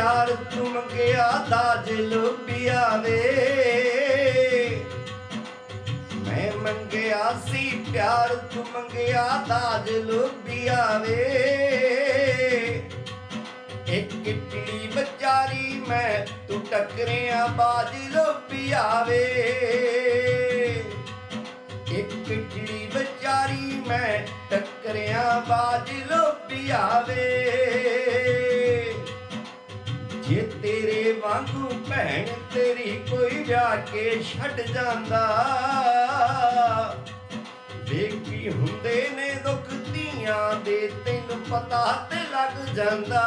ਪਿਆਰ ਤੂੰ ਮੰਗਿਆ ਦਾਜ ਲੁੱਬਿਆ ਵੇ ਮੈਂ ਮੰਗਿਆ ਸੀ ਪਿਆਰ ਤੂੰ ਮੰਗਿਆ ਦਾਜ ਲੁੱਬਿਆ ਵੇ ਇੱਕ ਕਿੱਟੀ ਵਿਚਾਰੀ ਮੈਂ ਤੂੰ ਟੱਕਰਿਆ ਬਾਜ ਲੁੱਬਿਆ ਵੇ ਇੱਕ ਕਿੱਟੀ ਵਿਚਾਰੀ ਮੈਂ ਟੱਕਰਿਆ ਬਾਜ ਲੁੱਬਿਆ ਵੇ ਜੇ ਤੇਰੇ ਵਾਂਗੂ ਭੈਣ ਤੇਰੀ ਕੋਈ ਵਿਆਹ ਕੇ ਛੱਡ ਜਾਂਦਾ। ਵੇਖੀ ਹੁੰਦੇ ਨੇ ਦੁੱਖ ਧੀਆਂ ਦੇ ਤੈਨੂੰ ਪਤਾ ਤੇ ਲੱਗ ਜਾਂਦਾ।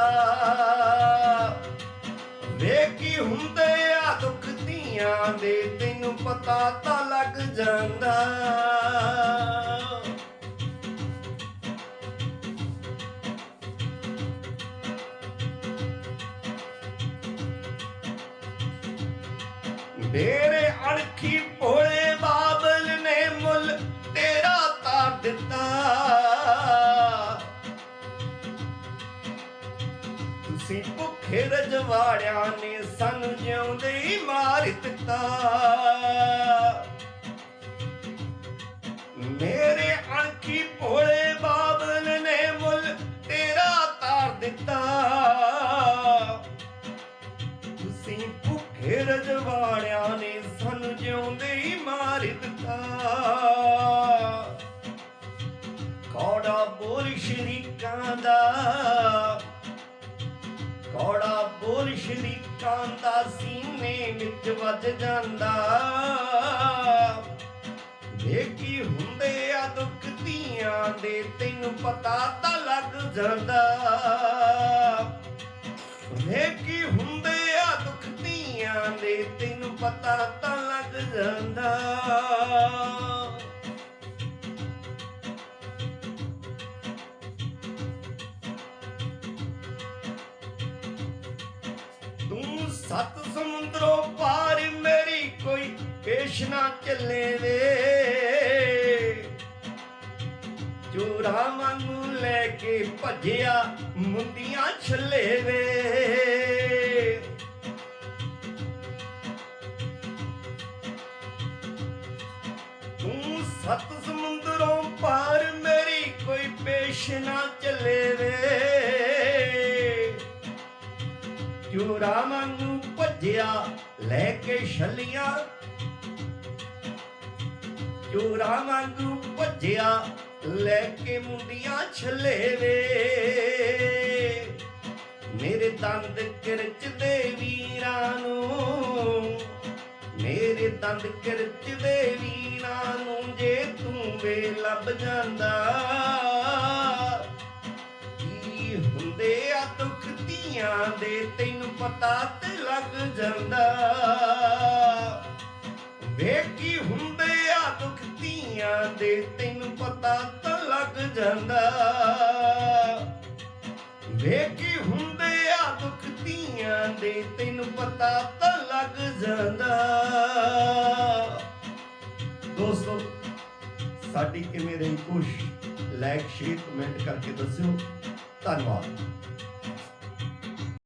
ਵੇਖੀ ਹੁੰਦੇ ਆ ਦੁੱਖ ਧੀਆਂ ਦੇ ਤੈਨੂੰ ਪਤਾ ਤਾਂ ਲੱਗ ਜਾਂਦਾ। ਤੇਰੇ ਅਣਖੀ ਭੋਲੇ ਬਾਬਲ ਨੇ ਮੁੱਲ ਤੇਰਾ ਤਾਰ ਦਿੱਤਾ। ਤੁਸੀਂ ਭੁੱਖੇ ਰਜਵਾੜਿਆਂ ਨੇ ਸਾਨੂੰ ਜਿਉਂਦੇ ਹੀ ਮਾਰ ਦਿੱਤਾ। ਮੇਰੇ ਅਣਖੀ ਭੋਲੇ ਬਾਬਲ ਨੇ ਮੁੱਲ ਤੇਰਾ ਤਾਰ ਦਿੱਤਾ। ਤੁਸੀਂ ਭੁੱਖੇ ਰਜਵਾੜਿਆਂ ਸ਼ਰੀਕਾਂ ਦਾ ਕੌੜਾ ਬੋਲ ਸ਼ਰੀਕਾਂ ਦਾ ਸੀਨੇ ਵਿੱਚ ਵੱਜ ਜਾਂਦਾ। ਵੇਖੀ ਹੁੰਦੇ ਆ ਦੁੱਖ ਧੀਆਂ ਦੇ, ਤੈਨੂੰ ਪਤਾ ਤਾਂ ਲੱਗ ਜਾਂਦਾ। ਵੇਖੀ ਹੁੰਦੇ ਆ ਦੁੱਖ ਧੀਆਂ ਦੇ, ਤੈਨੂੰ ਪਤਾ ਤਾਂ ਲੱਗ ਜਾਂਦਾ। ਸੱਤ ਸਮੁੰਦਰੋਂ ਪਾਰ ਮੇਰੀ ਕੋਈ ਪੇਸ਼ ਨਾ ਚੱਲੇ ਵੇ। ਚੋਰਾ ਵਾਂਗੂ ਲੈ ਕੇ ਭੱਜਿਆ ਮੁੰਦੀਆਂ ਛੱਲੇ ਵੇ। ਤੂੰ ਸੱਤ ਸਮੁੰਦਰੋਂ ਪਾਰ ਮੇਰੀ ਕੋਈ ਪੇਸ਼ ਨਾ ਚੱਲੇ ਵੇ। ਚੋਰਾ ਵਾਂਗੂ ਭੱਜਿਆ, ਲੈ ਕੇ ਛੱਲੀਆਂ। ਚੋਰਾ ਵਾਂਗੂ ਭੱਜਿਆ, ਲੈ ਕੇ ਮੁੰਡੀਆਂ ਛੱਲੇ ਵੇ ਮੇਰੇ ਦੰਦ ਕਿਰਚਦੇ ਵੀਰਾਂ ਨੂੰ, ਮੇਰੇ ਦੰਦ ਕਿਰਚਦੇ ਵੀਰਾਂ ਨੂੰ ਜੇ ਤੂੰ ਵੇ ਲੱਭ ਜਾਂਦਾ। ਕੀ ਹੁੰਦੇ ਆ ਦੁੱਖ ਧੀਆਂ ਦੇ ਤੈਨੂੰ ਪਤਾ ਤੇ ਲੱਗ ਜਾਂਦਾ। ਵੇਖੀ ਹੁੰਦੇ ਆ ਦੁੱਖ ਧੀਆਂ ਦੇ ਤੈਨੂੰ ਪਤਾ ਤਾਂ ਲੱਗ ਜਾਂਦਾ। ਵੇਖੀ ਹੁੰਦੇ ਆ ਦੁੱਖ ਧੀਆਂ ਦੇ ਤੈਨੂੰ ਪਤਾ ਤਾਂ ਲੱਗ ਜਾਂਦਾ। ਦੋਸਤੋ, ਸਾਡੀ ਕਿਵੇਂ ਰਹੀ ਖੁਸ਼? ਲਾਈਕ ਸ਼ੇਅਰ ਕਮੈਂਟ ਕਰਕੇ ਦੱਸਿਓ। ਧੰਨਵਾਦ।